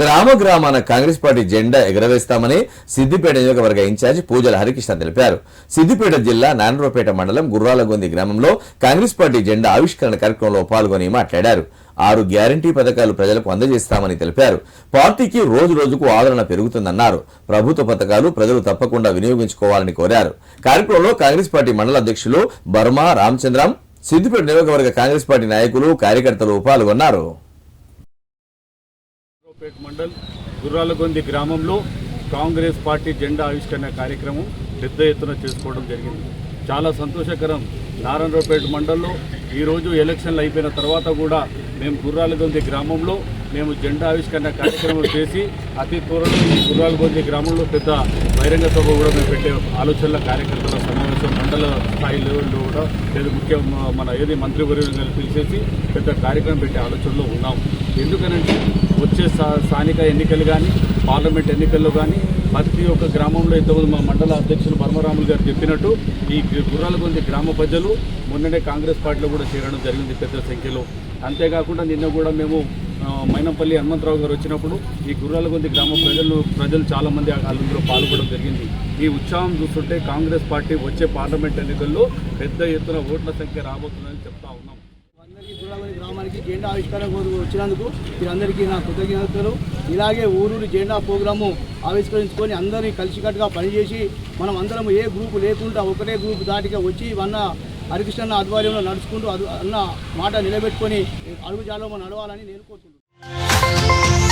గ్రామ గ్రామాన కాంగ్రెస్ పార్టీ జెండా ఎగరవేస్తామని సిద్దిపేట నియోజకవర్గ ఇన్ఛార్జ్ పూజల హరికృష్ణ తెలిపారు. సిద్దిపేట జిల్లా నానరోపేట మండలం గుర్రాలగొంది గ్రామంలో కాంగ్రెస్ పార్టీ జెండా ఆవిష్కరణ కార్యక్రమంలో పాల్గొని మాట్లాడారు. ఆరు గ్యారంటీ పథకాలు ప్రజలకు అందజేస్తామని తెలిపారు. పార్టీకి రోజు రోజుకు ఆదరణ పెరుగుతుందన్నారు. ప్రభుత్వ పథకాలు ప్రజలు తప్పకుండా వినియోగించుకోవాలని కోరారు. కార్యక్రమంలో కాంగ్రెస్ పార్టీ మండల అధ్యక్షులు బర్మా రామచంద్రం సిద్దిపేట నియోజకవర్గ కాంగ్రెస్ పార్టీ నాయకులు కార్యకర్తలు పాల్గొన్నారు. పేట్ మండల్ గుర్రాలగొంది గ్రామంలో కాంగ్రెస్ పార్టీ జెండా ఆవిష్కరణ కార్యక్రమం పెద్ద ఎత్తున చేసుకోవడం జరిగింది. చాలా సంతోషకరం. నారాయణరావుపేట మండల్లో ఈరోజు ఎలక్షన్లు అయిపోయిన తర్వాత కూడా మేము గుర్రాలగొంది గ్రామంలో మేము జెండా ఆవిష్కరణ కార్యక్రమం చేసి అతి త్వరలో ఈ గుర్రాలగొంది గ్రామంలో పెద్ద బహిరంగ సభ కూడా మేము పెట్టే ఆలోచనల కార్యకర్తల సమావేశం మండల స్థాయి లెవెల్లో కూడా లేదు. ముఖ్య మన ఏది మంత్రివర్యులు పిలిచేసి పెద్ద కార్యక్రమం పెట్టే ఆలోచనలో ఉన్నాం. ఎందుకనంటే వచ్చే స్థా- స్థానిక ఎన్నికలు కానీ పార్లమెంట్ ఎన్నికల్లో కానీ ప్రతి ఒక్క గ్రామంలో ఇంతకుముందు మా మండల అధ్యక్షులు పరమరాములు గారు చెప్పినట్టు ఈ గుర్రాలగొంది గ్రామ ప్రజలు మొన్ననే కాంగ్రెస్ పార్టీలో కూడా చేరడం జరిగింది పెద్ద సంఖ్యలో. అంతేకాకుండా నిన్న కూడా మేము మైనంపల్లి హనుమంతరావు గారు వచ్చినప్పుడు ఈ గుర్రాలగొంది గ్రామ ప్రజలు ప్రజలు చాలామంది అందులో పాల్గొనడం జరిగింది. ఈ ఉత్సాహం చూస్తుంటే కాంగ్రెస్ పార్టీ వచ్చే పార్లమెంట్ ఎన్నికల్లో పెద్ద ఎత్తున ఓట్ల సంఖ్య రాబోతుందని చెప్తా ఉన్నాం. అందరికీ గుర్రావళి గ్రామానికి జెండా ఆవిష్కరణ కోరు వచ్చినందుకు మీరందరికీ నా కృతజ్ఞతలు. ఇలాగే ఊరూరు జెండా ప్రోగ్రాము ఆవిష్కరించుకొని అందరినీ కలిసికట్టుగా పనిచేసి మనం అందరం ఏ గ్రూపు లేకుండా ఒకటే గ్రూప్ దాటిగా వచ్చి మన హరికృష్ణ ఆధ్వర్యంలో నడుచుకుంటూ అన్న మాట నిలబెట్టుకొని అడుగుజాలో మనం నడవాలని నేను కోరుకుంటున్నాను.